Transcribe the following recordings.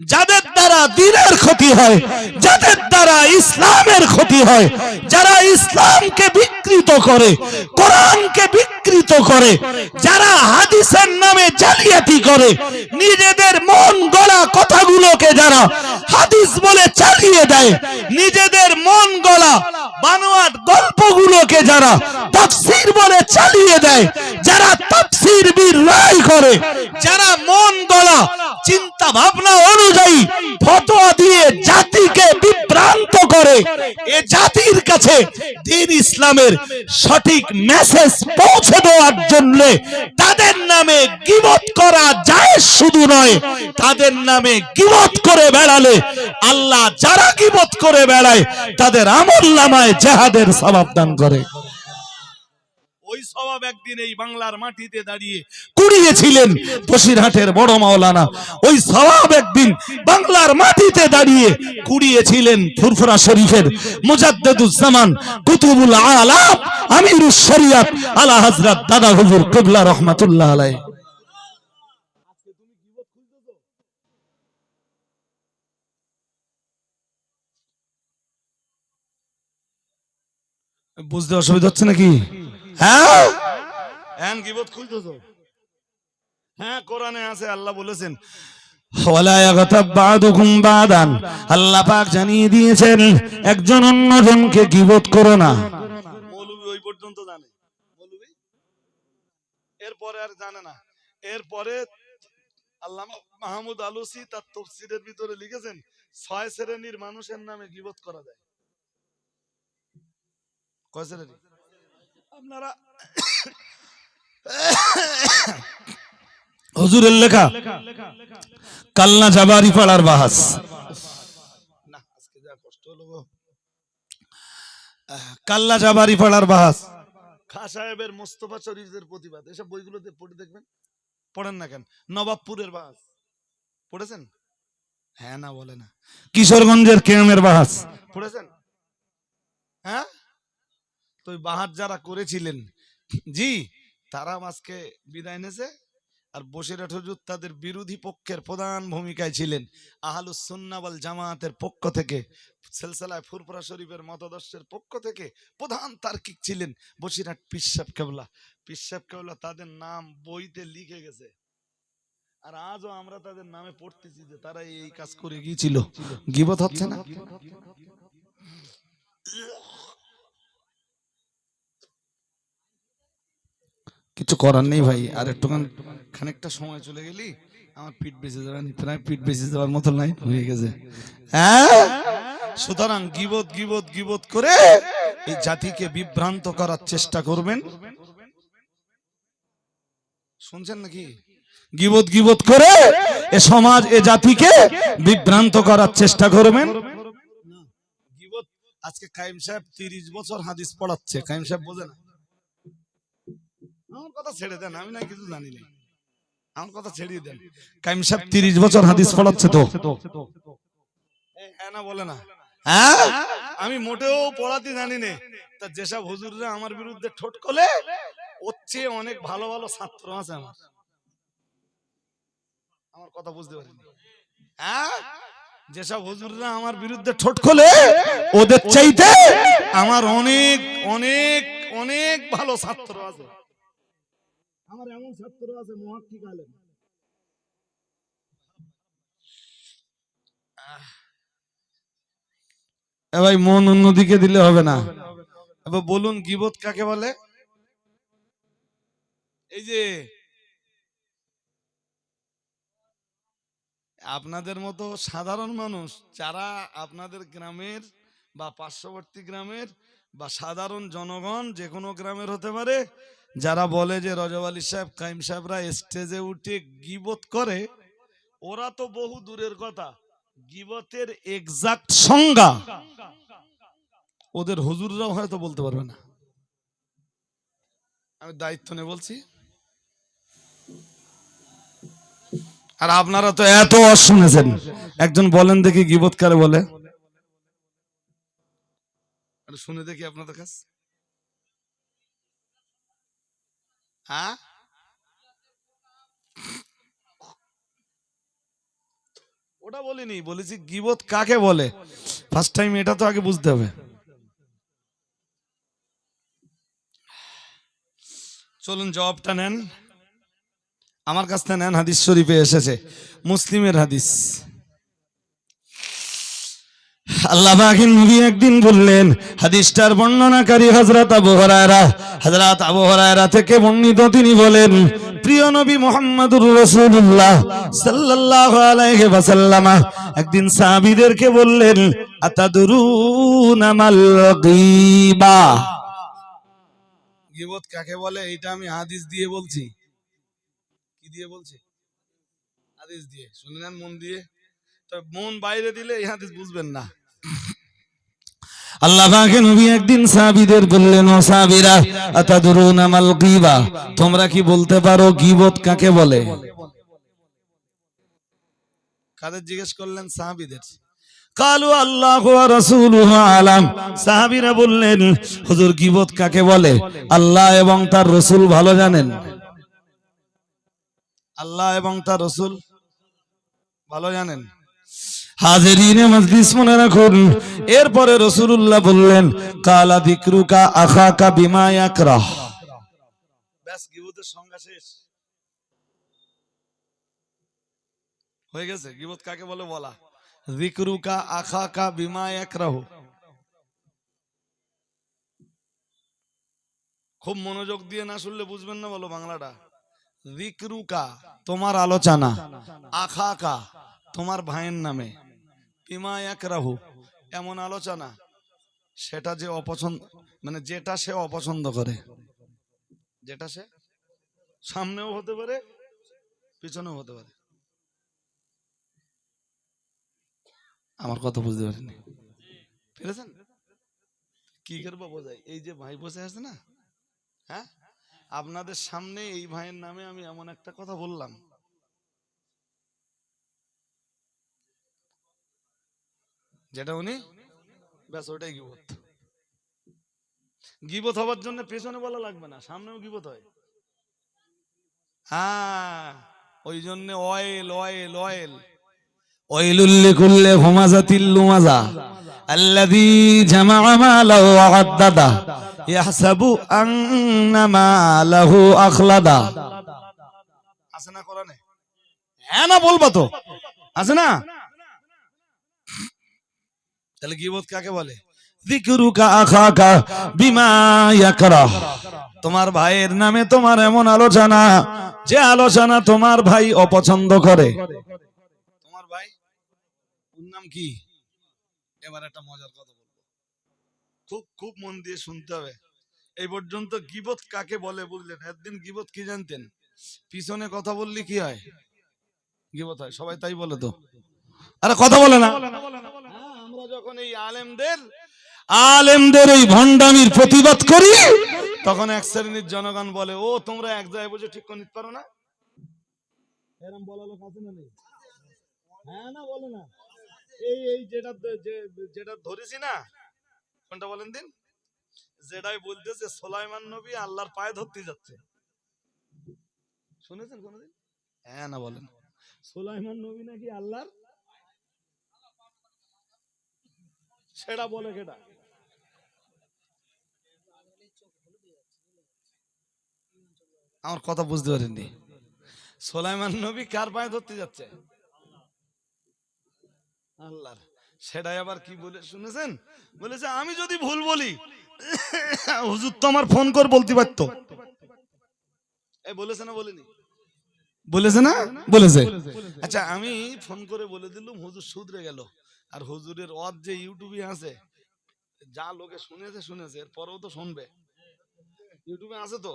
যাদের দ্বারা দিনের ক্ষতি হয়, যাদের দ্বারা ইসলামের ক্ষতি হয়, যারা ইসলামকে বিকৃত করে, কোরআনকে বিকৃত করে, যারা হাদিসের নামে জালিয়াতি করে, নিজেদের মন গলা কথাগুলোকে যারা হাদিস বলে চালিয়ে দেয়, নিজেদের মন গলা বানোয়াট গল্পগুলোকে যারা তাফসীর বলে চালিয়ে দেয়, যারা তাফসীর বীর রায় করে যারা মন গলা চিন্তা ভাবনা অনুযায়ী ফতোয়া দিয়ে জাতিকে বিভ্রান্ত করে, এ জাতির কাছে দিন ইসলামের সঠিক মেসেজ পৌঁছে দেওয়ার জন্য তাদের নামে গিবত করা যায় শুধু নয়, তাদের নামে গিবত করে বেড়ালে, আল্লাহ যারা গিবত করে বেড়ায়, তাদের আমল নামায় জেহাদের সবাব দান করে। ওই স্বভাব একদিন এই বাংলার মাটিতে দাঁড়িয়ে কুড়িয়েছিলেন বসিরহাটের বড় মাওলানা। ওই স্বভাব একদিন বাংলার মাটিতে দাঁড়িয়ে কুড়িয়েছিলেন ফুরফুরা শরীফের মুজাদ্দেদুজ্জামান কুতুবুল আলাম আমিরুস শরিয়াত আলা হযরত দাদা হুজুর কিবলা রহমাতুল্লাহ আলাইহি। বুঝতে অসুবিধা হচ্ছে নাকি? হ্যাঁ? হ্যাঁ গিবত খুঁজতেছো হ্যাঁ কোরআনে আছে আল্লাহ বলেছেন ওয়ালা ইয়াগতাব বা'দুকুম বা'দান। আল্লাহ পাক জানিয়ে দিয়েছেন একজন অন্যজনকে গিবত করো না। ওই পর্যন্ত জানে। এরপরে আর জানে না। এরপরে আল্লামা মাহমুদ আলুসি তার তফসিরের ভিতরে লিখেছেন ছয় শ্রেণির মানুষের নামে গিবত করা যায়। কয় শ্রেণি আপনারা হুজুরের লেখা। কালনা জাবারি পাড়ার বাহাস। কাল্লা জাবারি পাড়ার বাহাস। খা সাহেবের মোস্তফা শরীফের প্রতিবাদ। এসব বইগুলোতে পড়ে দেখবেন? পড়েন না কেন? নবাবপুরের বাহাস। পড়েছেন? হ্যাঁ না বলে না। কিশোরগঞ্জের কেমের বাহাস। পড়েছেন? হ্যাঁ? তো ওই বাহাত যারা করেছিলেন, জি তারা আজকে বিদায় নেছে আর বসিরহাট হুজুর তাদের বিরোধী পক্ষের প্রধান ভূমিকায় ছিলেন আহলুস সুন্নাওয়াল জামায়াতের পক্ষ থেকে, সিলসিলায় ফুরফুরা শরীফের মতাদর্শের পক্ষ থেকে প্রধান তার্কিক ছিলেন বসিরহাট পিসাব কেবলা। পিসাব কেবলা তাদের নাম বইতে লিখে গেছে। আর আজও আমরা তাদের নামে পড়তেছি যে তারা এই কাজ করে গিয়েছিল। গিবত হচ্ছে না? কিছু করার নেই ভাই আর একটুখান খানিকটা সময় চলে গেলি আমার পিঠ বেঁচে যাবে। না, প্রায় পিঠ বেঁচে যাওয়ার মতো লাইন হয়ে গেছে। হ্যাঁ? সুতরাং গিবত গিবত গিবত করে এই জাতিকে বিভ্রান্ত করার চেষ্টা করবেন। শুনছেন নাকি? গিবত গিবত করে এ সমাজ এ জাতিকে বিভ্রান্ত করার চেষ্টা করবেন। আজকে কাইম সাহেব তিরিশ বছর হাদিস পড়াচ্ছে। কাইম সাহেব বোঝে না। আমার কথা ছেড়ে দেন আমি না কিছু জানি না আমার কথা ছেড়িয়ে দেন। কাইম সাহেব তিরিশ বছর হাদিস পড়াচ্ছে তো। হ্যাঁ না বলে না। হ্যাঁ? আমি মোটেও পড়াতে জানি না। তা যেসব হুজুররা আমার বিরুদ্ধে ঠোঁট কোলে ওর চেয়ে অনেক ভালো ভালো ছাত্র আছে আমার। আমার কথা বুঝতে পারিনি। হ্যাঁ? যেসব হুজুররা আমার বিরুদ্ধে ঠোঁট খোলে ওদের চাইতে আমার অনেক অনেক অনেক ভালো ছাত্র আছে। আমার এমন ছাত্র আছে মহাক্কিক আলেম ভাই মন অন্যদিকে দিলে হবে না। এবার বলুন গিবত কাকে বলে? এই যে আপনাদের মতো সাধারণ মানুষ যারা আপনাদের গ্রামের বা পার্শ্ববর্তী গ্রামের বা সাধারণ জনগণ যে কোনো গ্রামের হতে পারে যারা বলে যে রজব আলী সাহেব, কাইম সাহেবরা স্টেজে উঠে গিবত করে, ওরা তো বহু দূরের কথা। গিবতের এক্সাক্ট সংজ্ঞা ওদের হুজুররাও হয়তো বলতে পারবে না। আমি দায়িত্ব নিয়ে বলছি। আর আপনারা তো এত শুনেছেন। একজন বলেন দেখি গিবত কারে বলে শুনে দেখি আপনাদের কাছে। হ্যাঁ ওটা বলিনি, বলেছি গিবত কাকে বলে? ফার্স্ট টাইম এটা তো আগে বুঝতে হবে। চলুন জবাবটা নেন। আমার কাছ থেকে নেন, হাদিস শরীফে এসেছে। মুসলিমের হাদিস। আল্লাহ পাকের নবী একদিন বললেন, হাদিসটার বর্ণনাকারী হযরত আবু হুরায়রা, হযরত আবু হুরায়রা থেকে বর্ণিত তিনি বলেন, প্রিয় নবী মুহাম্মদুর রাসূলুল্লাহ সাল্লাল্লাহু আলাইহি ওয়াসাল্লাম একদিন সাহাবীদেরকে বললেন, আতাদরুনা মাল গীবা। গীবত কাকে বলে? এটা আমি হাদিস দিয়ে বলছি। কি দিয়ে বলছি? হাদিস দিয়ে। শুনে মন দিয়ে? তো মন বাইরে দিলে এই হাদিস বুঝবেন না। আল্লাহ নবী একদিন সাহাবীদের বললেন, ও সাহাবীরা, আতাদরুনা মাল গীবা? তোমরা কি বলতে পারো, গীবত কাকে বলে? কাদের জিজ্ঞেস করলেন? সাহাবীদের। কালু আল্লাহ রাসূলুহু আলাম। সাহাবীরা বললেন, হুজুর, গীবত কাকে বলে? আল্লাহ এবং তার রাসূল ভালো জানেন। আল্লাহ এবং তার রাসূল ভালো জানেন। হাজিরিনে মজলিস মনে রাখুন। এরপরে রসুল্লাহ বললেন, কালা দিকরুকা বিমা ব্যাস, গিবতের সংজ্ঞা শেষ। হয়ে গেছে? গিবত কাকে বলে? বলা। দিকরুকা আখাকা বিমা ইয়াকরাহ। খুব মনোযোগ দিয়ে না শুনলে বুঝবেন না বলো বাংলাটা। দিকরুকা, তোমার আলোচনা। আখা কা তোমার ভাইয়ের নামে। বিমা একরাহু এমন আলোচনা, সেটা যে অপছন্দ মানে যেটা সে অপছন্দ করে। যেটা সে সামনেও হতে পারে, পিছনেও হতে পারে। আমার কথা বুঝতে পারেনি। পেরেছেন? কি করব বোঝাই? এই যে ভাই বসে আছে না হ্যাঁ? আপনাদের সামনে এই ভাইয়ের নামে আমি এমন একটা কথা বললাম। যেটা উনি ব্যাস ওটাই গিবত। গিবত হবার জন্য পেছনে বলা লাগবে না সামনেও গিবত হয়। হ্যাঁ ওই জন্য অয়েল অয়েল অয়েল ওয়াইলুল কুল্লি হুমাযাতিল লুমাযা আল্লাযী জামা'a মালাহু ওয়া আদ্দাদা ইয়াহসাবু আন্না মালাহু আখলাদা। আছে না কোরআনে হ্যাঁ না বলবা তো। আছে না? তাহলে গিবত কাকে বলে? তোমার ভাইয়ের নামে তোমার এমন আলোচনা, যে আলোচনা তোমার ভাই অপছন্দ করে। তোমার ভাই? নাম কি? এবার একটা মজার কথা বলব। খুব খুব মন দিয়ে শুনতে হবে। এই পর্যন্ত গিবত কাকে বলে বুঝলেন? একদিন গিবত কি জানতেন? পিছনে কথা বললি কি হয়? গিবত হয়। সবাই তাই বলে তো? আরে কথা বলে না। আমরা যখন এই আলেমদের আলেমদের এই ভণ্ডামির প্রতিবাদ করি তখন এক শ্রেণির জনগণ বলে ও তোমরা এক জায়গায় বসে ঠিক করে নিতে পারো না? এরম বলা লোক আছে না নেই? হ্যাঁ না বলে না। এই এই যেটা যেটা ধরেছি না কোনটা বলেন দিন? যেটাই বলতেছে সোলাইমান নবী আল্লাহর পায়ে ধরতে যাচ্ছে। শুনেছেন কোনদিন? হ্যাঁ না বলেন। সোলাইমান নবী নাকি আল্লাহর সেটা বলে কেটা আমার কথা বুঝতে পারেননি সোলাইমান নবী কার পায়ে ধরতে যাচ্ছে? আল্লাহর। সেটাই আবার কি বলে, শুনেছেন? বলেছে, আমি যদি ভুল বলি, হুজুর তো আমার ফোন করে বলতে পারতো। এই বলেছে না বলেনি? বলেছে না? বলেছে। আচ্ছা আমি ফোন করে বলে দিলুম, হুজুর শুধরে গেল। আর হুজুরের অদ যে ইউটিউবে আছে, যা লোকে শুনেছে শুনেছে, এর পরেও তো শুনবে। ইউটিউবে আছে তো?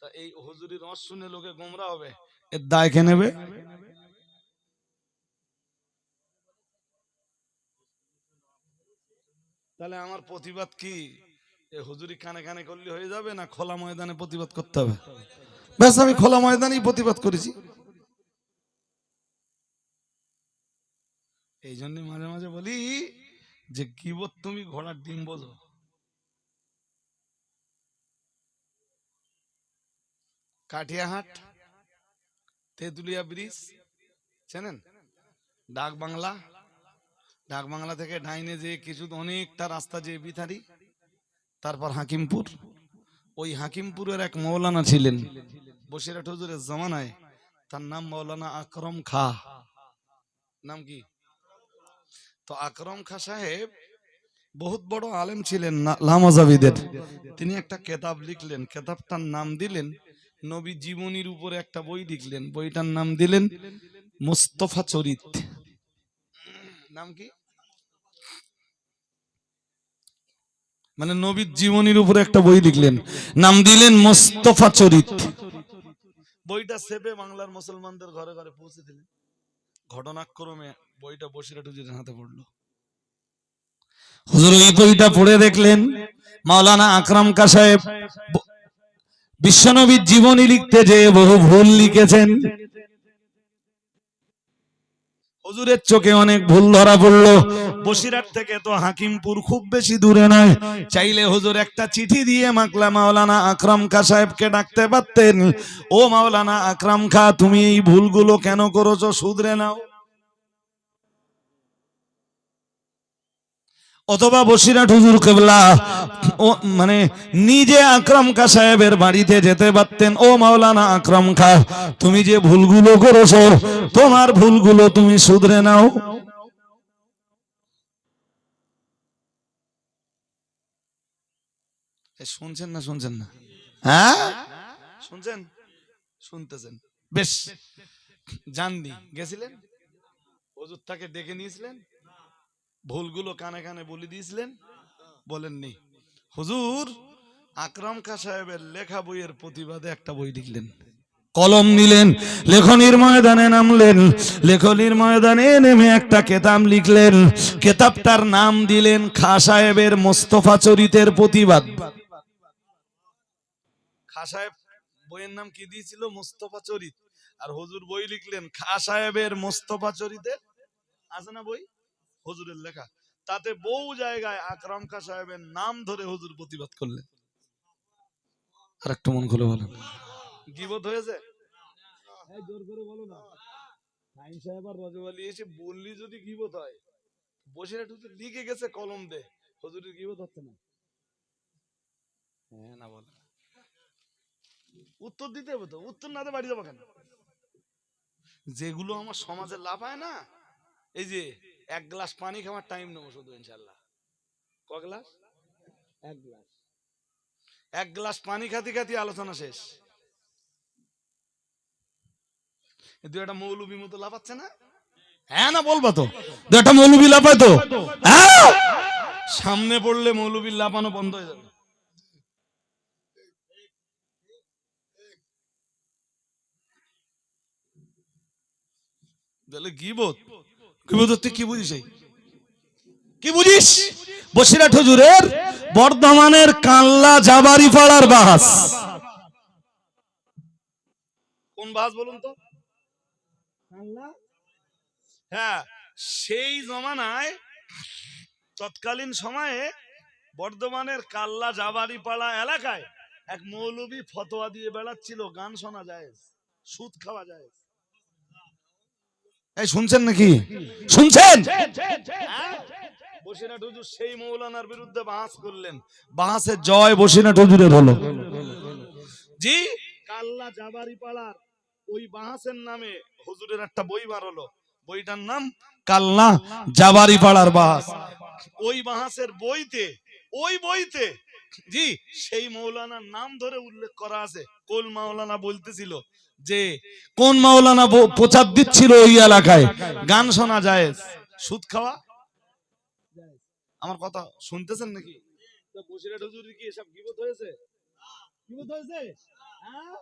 তা এই হুজুরির রস শুনে লোকে গোমরা হবে। এর দায় কে নেবে? তাহলে আমার প্রতিবাদ কি? হুজুরি কানে কানে করলে হয়ে যাবে না খোলা ময়দানে প্রতিবাদ করতে হবে? ব্যাস, আমি খোলা ময়দানেই প্রতিবাদ করেছি। এই জন্য মাঝে মাঝে বলি যে কিবত তুমি ঘোড়ার ডিম বোঝো? কাঠিয়াহাট, তেঁতুলিয়া ব্রিজ, চেনেন? ডাক বাংলা। ডাক বাংলা থেকে ডাইনে যে কিছু অনেকটা রাস্তা যে বিথারি তারপর হাকিমপুর। ওই হাকিমপুরের এক মৌলানা ছিলেন, বসিরহাট হুজুরের জমানায়। তার নাম মৌলানা আকরম খা। নাম কি? তো আকরম খা সাহেব বহুত বড় আলেম ছিলেন লামাজাবিদের। তিনি একটা কেতাব লিখলেন, কেতাবটার নাম দিলেন, নবী জীবনীর উপরে একটা বই লিখলেন, বইটার নাম দিলেন মুস্তফা চরিত। নাম কি? মানে নবীর জীবনীর উপরে একটা বই লিখলেন, নাম দিলেন মুস্তফা চরিত। বইটা সেবে বাংলার মুসলমানদের ঘরে ঘরে পৌঁছে দিলেন। ঘটনাক্রমে বইটা বসিরাট হুজুরের হাতে পড়ল। হুজুর, এই বইটা পড়ে দেখলেন মাওলানা আকরাম কা সাহেব বিশ্বনবীর জীবনী লিখতে যে বহু ভুল লিখেছেন। হুজুরের চোখে অনেক ভুল ধরা পড়ল। বসিরহাট থেকে তো হাকিমপুর খুব বেশি দূরে নয়। চাইলে হজুর একটা চিঠি দিয়ে মাকলা মাওলানা আকরাম খা সাহেবকে ডাকতে পারতেন। ও মাওলানা আকরাম খা, তুমি এই ভুলগুলো কেন করেছ? শুধরে নাও। অথবা বসিরহাট হুজুর কেবলা। ও মানে নিজে আকরাম খা সাহেবের বাড়িতে যেতে পারতেন। ও মাওলানা আকরাম খা, তুমি যে ভুলগুলো করেছ, তোমার ভুলগুলো তুমি শুধরে নাও। শুনছেন না শুনছেন না? হ্যাঁ? শুনছেন? শুনতেছেন। বেশ জাননি গেছিলেন? হুজুর তাকে ডেকে নিয়েছিলেন? ভুলগুলো কানে কানে বলে দিয়েছিলেন? বলেননি। হুজুর, আকরাম খা সাহেবের লেখা বইয়ের প্রতিবাদে একটা বই লিখলেন। কলম নিলেন, লেখনির ময়দানে নামলেন, লেখনির ময়দানে নেমে একটা কেতাব লিখলেন। কেতাবটার নাম দিলেন খা সাহেবের মোস্তফা চরিতের প্রতিবাদ। খা সাহেব, বইয়ের নাম কি দিয়েছিল? মোস্তফা চরিত। আর হুজুর বই লিখলেন, খা সাহেবের মোস্তফা চরিতের? আছে না বই? হুজুরের লেখা। তাতে বহু জায়গায় আকরাম খা সাহেবের নাম ধরে হুজুর প্রতিবাদ করলেন। আর একটু মন খুলে বলেন। গিবত হয়েছে? জোর করে বলো না। সাইন সাহেব আর রজব আলী এসে বললি যদি গিবত হয় বসে হুজুর লিখে গেছে কলম দে। হুজুরের গিবত হচ্ছে না। হ্যাঁ না বলে উত্তর দিতে হবে তো। উত্তর না বাড়ি যাব কেন? যেগুলো আমার সমাজে লাভ হয় না এই যে এক গ্লাস পানি খাওয়ার টাইম নেব শুধু ইনশাল্লাহ ক গ্লাস? এক গ্লাস। এক গ্লাস পানি খাতি খাতি আলোচনা শেষ। দু একটা মৌলবি মতো লাফাচ্ছে না? হ্যাঁ না বলবা তো। দু একটা মৌলবি লাফায় তো। হ্যাঁ! সামনে পড়লে মৌলবীর লাফানো বন্ধ হয়ে যাবে। তাহলে গিবত গিবত। তুই কি বুঝিস কি বুঝিস? বসিরহাট হুজুরের বর্ধমানের কাল্লা জাবারি পাড়ার বাহাস কোন বাহাস বলুন তো? হ্যাঁ সেই জমানায় তৎকালীন সময়ে বর্ধমানের কাল্লা জাবারি পাড়া এলাকায় এক মৌলবী ফতোয়া দিয়ে বেড়াচ্ছিল গান শোনা যায় সুদ খাওয়া যায়। এই শুনছেন নাকি? শুনছেন? বসিরহাট হুজুর সেই মৌলানার বিরুদ্ধে বাহাস করলেন। বাহাসের জয় বসিরহাট হুজুরের হলো। জি কাল্লা জাবারি পাড়ার ওই বাহাসের নামে হুজুরের একটা বই বার হলো। বইটার নাম কাল্লা জাবারি পাড়ার বাহাস ওই বাহাসের বইতে ওই বইতে জি, সেই মৌলানার নাম ধরে উল্লেখ করা আছে। কোন মাওলানা বলতেছিল যে, কোন মাওলানা প্রচার দিচ্ছিল ওই এলাকায়? গান শোনা যায়। সুদ খাওয়া? আমার কথা শুনতেছেন নাকি? বসিরহাট হুজুরের কি এসব গিবত হয়েছে? গিবত হয়েছে? হ্যাঁ?